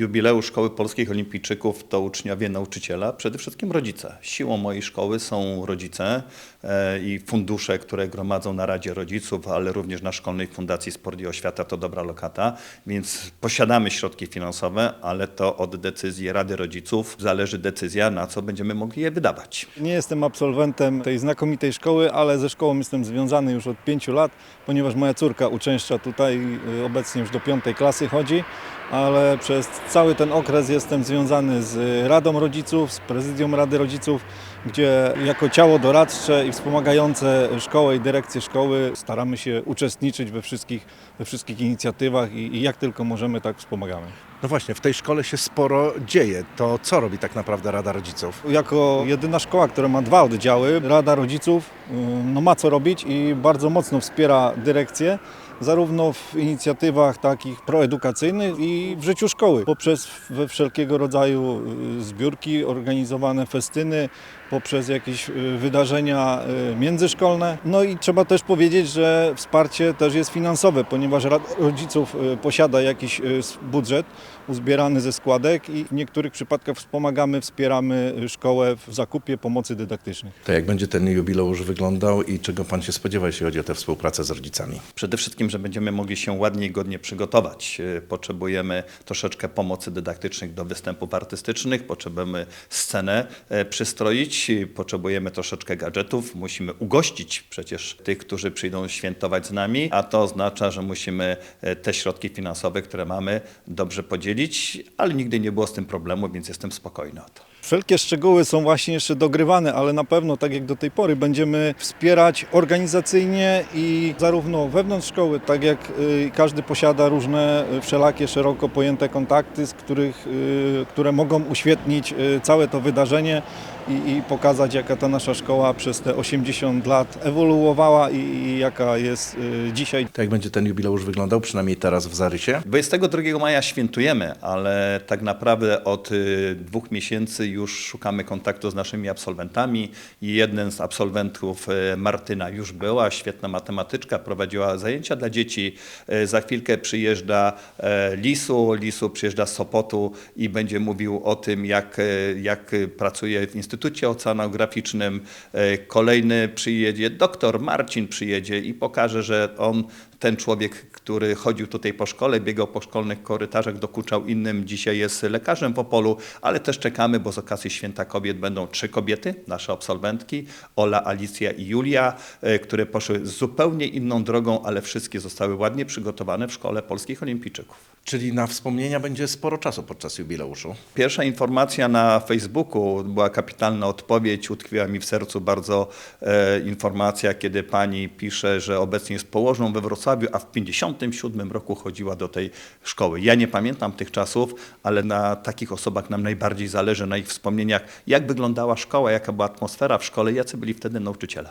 Jubileusz Szkoły Polskich Olimpijczyków to uczniowie nauczyciela, przede wszystkim rodzice. Siłą mojej szkoły są rodzice e, i fundusze, które gromadzą na Radzie Rodziców, ale również na Szkolnej Fundacji Sport i Oświata to dobra lokata, więc posiadamy środki finansowe, ale to od decyzji Rady Rodziców zależy decyzja, na co będziemy mogli je wydawać. Nie jestem absolwentem tej znakomitej szkoły, ale ze szkołą jestem związany już od pięciu lat, ponieważ moja córka uczęszcza tutaj, y, obecnie już do piątej klasy chodzi, ale przez cały ten okres jestem związany z Radą Rodziców, z Prezydium Rady Rodziców, gdzie jako ciało doradcze i wspomagające szkołę i dyrekcję szkoły staramy się uczestniczyć we wszystkich, we wszystkich inicjatywach i, i jak tylko możemy, tak wspomagamy. No właśnie, w tej szkole się sporo dzieje. To co robi tak naprawdę Rada Rodziców? Jako jedyna szkoła, która ma dwa oddziały, Rada Rodziców y, no, ma co robić i bardzo mocno wspiera dyrekcję, zarówno w inicjatywach takich proedukacyjnych i w życiu szkoły, poprzez we wszelkiego rodzaju y, zbiórki, organizowane festyny, poprzez jakieś y, wydarzenia y, międzyszkolne. No i trzeba też powiedzieć, że wsparcie też jest finansowe, ponieważ Rodziców posiada jakiś budżet uzbierany ze składek i w niektórych przypadkach wspomagamy, wspieramy szkołę w zakupie pomocy dydaktycznej. To jak będzie ten jubileusz wyglądał i czego Pan się spodziewa, jeśli chodzi o tę współpracę z rodzicami? Przede wszystkim, że będziemy mogli się ładnie i godnie przygotować. E, Potrzebujemy troszeczkę pomocy dydaktycznych do występów artystycznych, potrzebujemy scenę e, przystroić, e, potrzebujemy troszeczkę gadżetów, musimy ugościć przecież tych, którzy przyjdą świętować z nami, a to oznacza, że musimy e, te środki finansowe, które mamy, dobrze podzielić, ale nigdy nie było z tym problemu, więc jestem spokojny o to. Wszelkie szczegóły są właśnie jeszcze dogrywane, ale na pewno, tak jak do tej pory, będziemy wspierać organizacyjnie i zarówno wewnątrz szkoły, tak jak y, każdy posiada różne y, wszelakie, szeroko pojęte kontakty, z których, y, które mogą uświetnić całe to wydarzenie i, i pokazać, jaka ta nasza szkoła przez te 80 lat ewoluowała i, i jaka jest y, dzisiaj. To jak będzie ten jubileusz wyglądał, przynajmniej teraz w zarysie? 22 maja świętujemy, ale tak naprawdę od y, dwóch miesięcy już szukamy kontaktu z naszymi absolwentami i jeden z absolwentów, y, Martyna, już była, świetna matematyczka, prowadziła zajęcia dla dzieci. Y, Za chwilkę przyjeżdża e, Lisu, Lisu przyjeżdża z Sopotu i będzie mówił o tym, jak, e, jak pracuje w Instytucie Oceanograficznym. E, Kolejny przyjedzie, doktor Marcin przyjedzie i pokaże, że on ten człowiek, który chodził tutaj po szkole, biegał po szkolnych korytarzach, dokuczał innym, dzisiaj jest lekarzem w Opolu, ale też czekamy, bo z okazji Święta Kobiet będą trzy kobiety, nasze absolwentki, Ola, Alicja i Julia, e, które poszły zupełnie inną drogą, ale wszystkie zostały ładnie przygotowane w Szkole Polskich Olimpijczyków. Czyli na wspomnienia będzie sporo czasu podczas jubileuszu. Pierwsza informacja na Facebooku była kapitalna odpowiedź. Utkwiła mi w sercu bardzo e, informacja, kiedy pani pisze, że obecnie jest położną we Wrocławiu, a w 57 roku chodziła do tej szkoły. Ja nie pamiętam tych czasów, ale na takich osobach nam najbardziej zależy, na ich wspomnieniach, jak wyglądała szkoła, jaka była atmosfera w szkole, jacy byli wtedy nauczyciele.